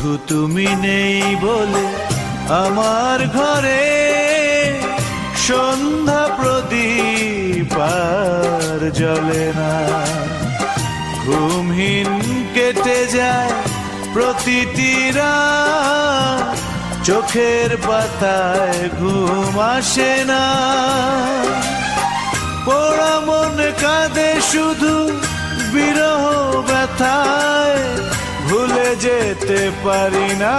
শুধু তুমি নেই বলে আমার ঘরে সন্ধ্যা প্রদীপ জ্বলে না। ঘুমহীন কেটে যায় প্রতিটি রাত, চোখের পাতায় ঘুম আসে না। পোড়া মন কাঁদে শুধু বিরহ ব্যথায় ভুলে যেতে পারি না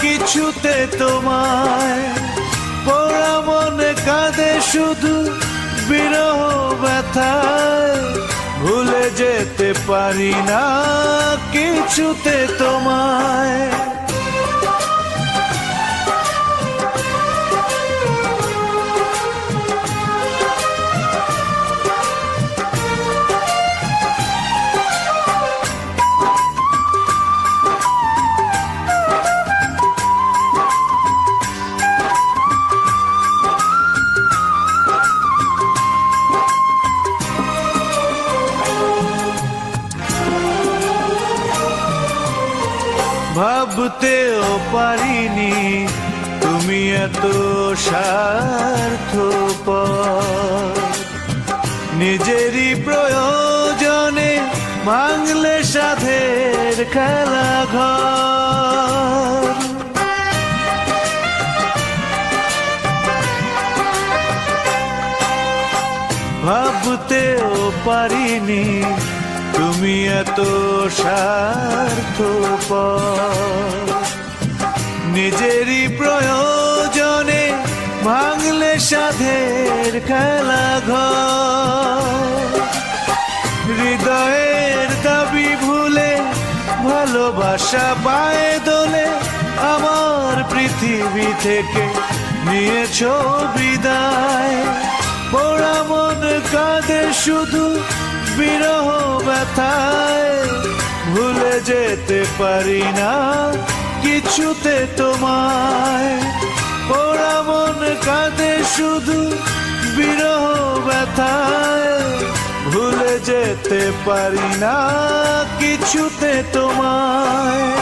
কিছুতে তোমায়। পোড়া মনে কাঁদে শুধু বিরহ ব্যথায়। ভুলে যেতে পারি না কিছুতে তোমায়। ভাবতেও পারিনি তুমি এত স্বার্থ নিজেরই প্রয়োজনে ভাঙলে সাধের খেলা ঘর। ভাবতেও পারিনি তুমি এত স্বার্থ নিজেরই প্রয়োজনে ভাঙলে সাধের খেলা হৃদয়ের দাবি ভুলে ভালোবাসা পায়ে দোলে আমার পৃথিবী থেকে নিয়েছ বিদায়। পোড়া মন কাঁদে শুধু বিরহ ব্যথায় ভুলে যেতে পারি না কিছুতে তোমায়। পোড়া মন কাঁদে শুধু বিরহ ব্যথায় ভুলে যেতে পারি না কিছুতে তোমায়।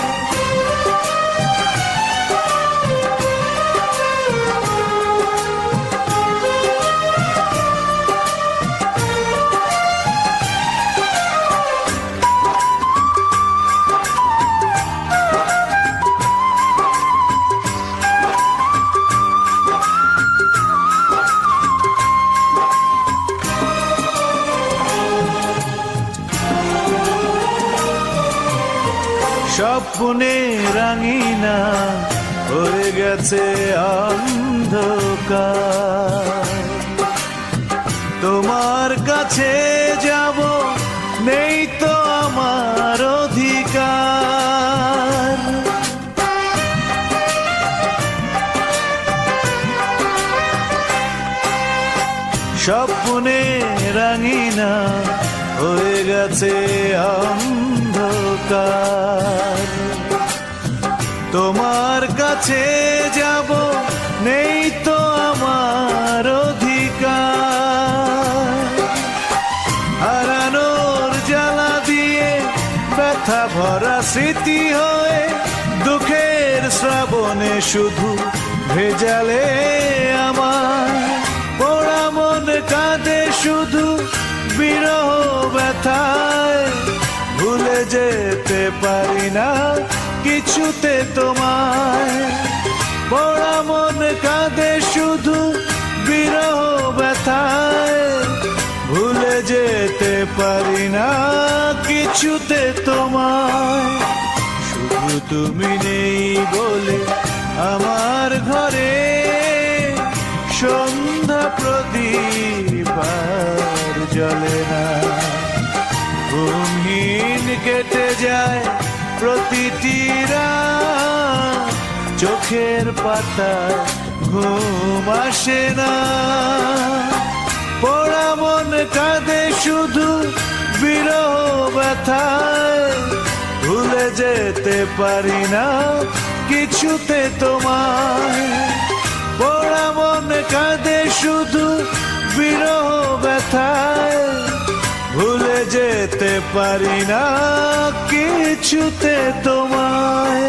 স্বপ্নে রাঙিনা হয়ে গেছে অন্ধকার। তোমার কাছে যাব, নেই তো আমার অধিকার। স্বপ্নে রাঙিনা হয়ে গেছে অন্ধকার তোমার কাছে যাব, নেই তো আমার অধিকার। হারানোর জ্বালা দিয়ে ব্যথা ভরা স্মৃতি হয়ে, দুঃখের শ্রাবণে শুধু ভেজালে আমার। পোড়া মন কাঁদে শুধু না কিছুতে তোমায়। পোড়া মন কাঁদে শুধু বিরহ ব্যথায়। ভুলে যেতে পারি না কিছুতে তোমায়। শুধু তুমি নেই বলে আমার ঘরে সন্ধ্যা প্রদীপ জ্বলে না। ঘুমহীন কেটে যায় প্রতিটি রাত চোখের পাতা ঘুম আসে না। পোড়া মন কাঁদে শুধু বিরহ ব্যথায়। ভুলে যেতে পারি না কিছুতে তোমায়। পোড়া মন কাঁদে শুধু বিরহ ব্যথায়। ভুলে যেতে পারি না কিছুতে তোমায়।